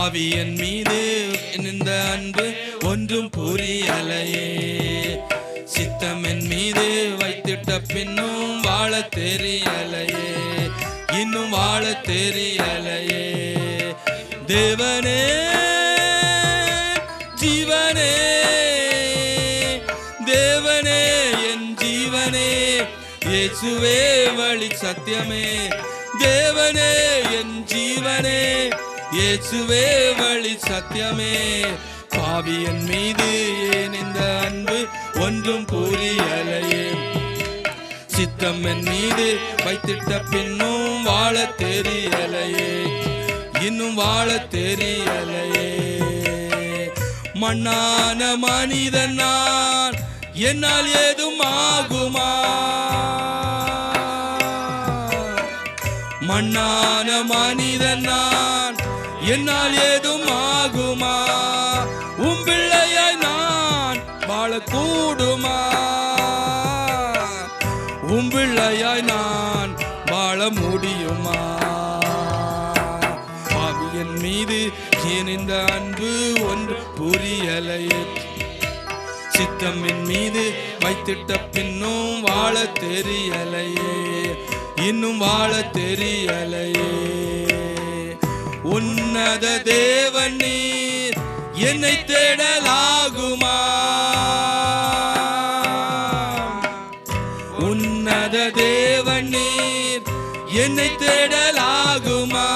ஆவியன் மீது இந்த அன்பு ஒன்றும் புரியலையே. சித்தம் என் மீது வைத்திட்ட பின்னும் வாழ தெரியலையே. இன்னும் வாழ தெரியலையே. தேவனே ஜீவனே தேவனே என் ஜீவனே இயேசுவே வழி சத்தியமே. தேவனே என் ஜீவனே இயேசுவே வழி சத்தியமே. பாவியன் மீது ஏன் இந்த அன்பு ஒன்றும் புரியலையே? சித்தம் என் மீது வைத்திட்ட பின்னும் வாழ தெரியலையே. இன்னும் வாழ தெரியலையே. மண்ணான மனிதன் நான் என்னால் ஏதும் ஆகுமா? மண்ணான மனிதன் நான் என்னால் ஏதும் ஆகுமா? உம் பிள்ளையாய் நான் வாழக்கூடுமா? உம் பிள்ளையாய் நான் வாழ முடியுமா? பாவியன் மீது ஏன் இந்த அன்பு ஒன்று புரியலையே சித்தம் மீது வைத்திட்ட பின்னும் வாழ தெரியலையே இன்னும் வாழ தெரியலையே உன்னத தேவன் நீர் என்னை தேடலாகுமா? உன்னத தேவன் நீர் என்னை தேடலாகுமா?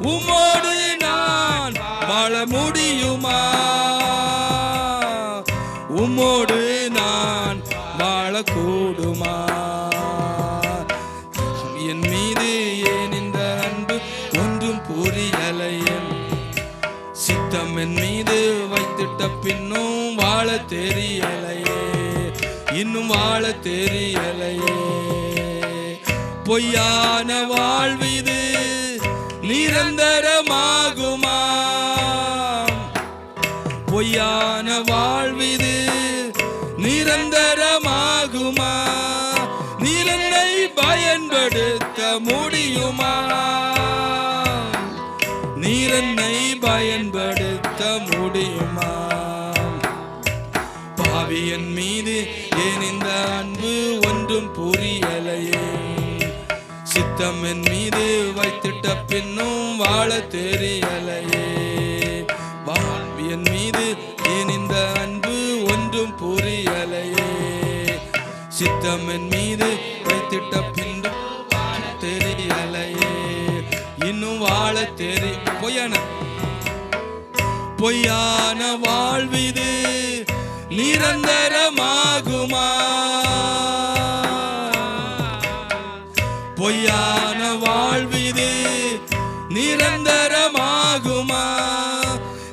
உமோடு நான் வாழ முடியுமா? உமோடு நான் வாழக்கூடுமா ஒன்றும் புரியலையே சித்தம் என் மீது வைத்துட்ட பின்னும் வாழ தெரியலையே. இன்னும் வாழ தெரியலையே. பொய்யான வாழ்விது நிரந்தரமாகுமா? பொய்யான வாழ்விது நிரந்தரமாகுமா? நிலனை பயன்படுத்த முடியுமா? பாவியன் மீது ஏன் இந்த அன்பு ஒன்றும் புரியலையே? சித்தம் என் மீது வைத்திட்ட பின்னும் வாழ தெரியலையே. வாழ்வியன் மீது ஏன் இந்த அன்பு ஒன்றும் புரியலையே? சித்தம் என் மீது வைத்திட்ட பின்னும் வாழ தெரியலையே. இன்னும் வாழ தெரி பொய்யான பொய்யான வாழ்விது நிரந்தரமாகுமா? பொய்யான வாழ்விது நிரந்தரமாகுமா?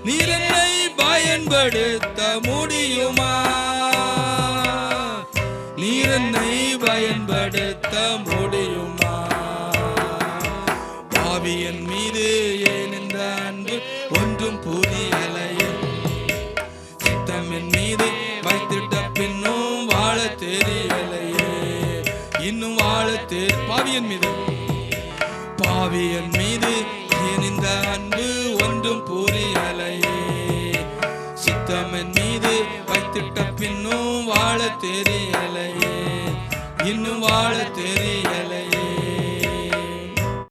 நிறனை பயன்படுத்த முடியுமா? நீரனை பயன்படுத்த முடியுமா? பாவியன் மீது ஏன் இந்த அன்பு ஒன்றும் புரியலை? பாவியன் மீது. பாவியன் மீது இந்த அன்பு ஒன்றும் புரியலையே? சித்தமன் மீது வைத்திட்ட பின்னும் வாழ தெரியலையே. இன்னும் வாழ தெரியலையே.